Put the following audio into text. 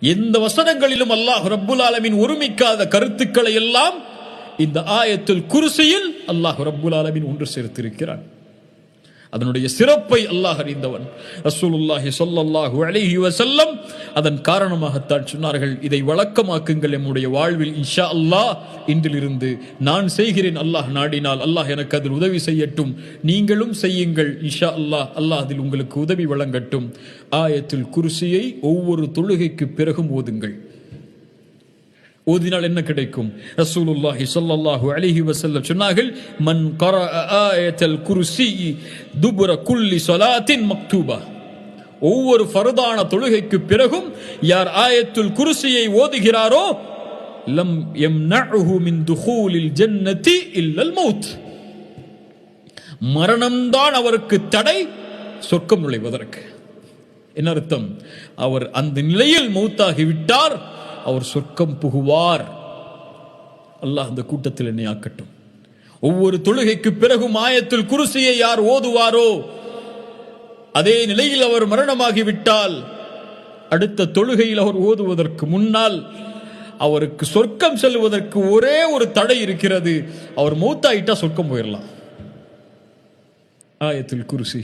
எந்த வசனங்களிலும் அல்லாஹ் ரப்புல் ஆலமின் ஒருமிக்காத கருத்துக்களை எல்லாம் இந்த ஆயத்தில் குருசியில் அல்லாஹ் ரப்புல் ஆலமின் ஒன்று சேர்த்திருக்கிறான். அதனுடைய சிறப்பை அல்லாஹ் அறிந்தவன். ரசூலுல்லாஹி சொல்லல்லாஹு அலைஹி வசல்லம் அதன் காரணமாகத்தான் சொன்னார்கள் இதை வழக்கமாக்குங்கள் நம்முடைய வாழ்வில் இன்ஷா அல்லாஹ். இன்றிலிருந்து நான் செய்கிறேன் அல்லாஹ் நாடினால் அல்லாஹ் எனக்கு அதில் உதவி செய்யட்டும். நீங்களும் செய்யுங்கள் இன்ஷா அல்லாஹ். அல்லாஹ் அதில் உங்களுக்கு உதவி வழங்கட்டும். ஆயத்தில் குருசியை ஒவ்வொரு தொழுகைக்கு பிறகும் ஓதுங்கள். ஓதினால் என்ன கிடைக்கும்? ரசூலுல்லாஹி ஸல்லல்லாஹு அலைஹி வஸல்லம் சொன்னார்கள் மன் கரா ஆயத்தல் குர்சி துபுர குல்லி ஸலாத்தின் மக்தூபா. ஒவ்வொரு ஃபர்தான தொழுகைக்கு பிறகும் யார் ஆயத்துல் குர்சியை ஓதுகிறாரோ லம் யம்னஉஹு மின் துஹூலில் ஜன்னதி இல்லல் மௌத். மரணம்தான் அவருக்கு தடை சொர்க்கம் நுழைவதற்கு. என்ன அர்த்தம்? அவர் அந்த நிலையில் மௌத்தாகி விட்டார் அவர் சொர்க்கம் புகுவார். அல்லாஹ் அந்த கூட்டத்தில் என்னை ஆக்கட்டும். ஒவ்வொரு தொழுகைக்கு பிறகும் ஆயத்தில் குருசியை யார் ஓதுவாரோ அதே நிலையில் அவர் மரணமாகிவிட்டால் அடுத்த தொழுகையில் அவர் ஓதுவதற்கு முன்னால் அவருக்கு சொர்க்கம் செல்வதற்கு ஒரே ஒரு தடை இருக்கிறது. அவர் மூத்தாயிட்டா சொர்க்கம் போயிடலாம் ஆயத்தில் குருசி.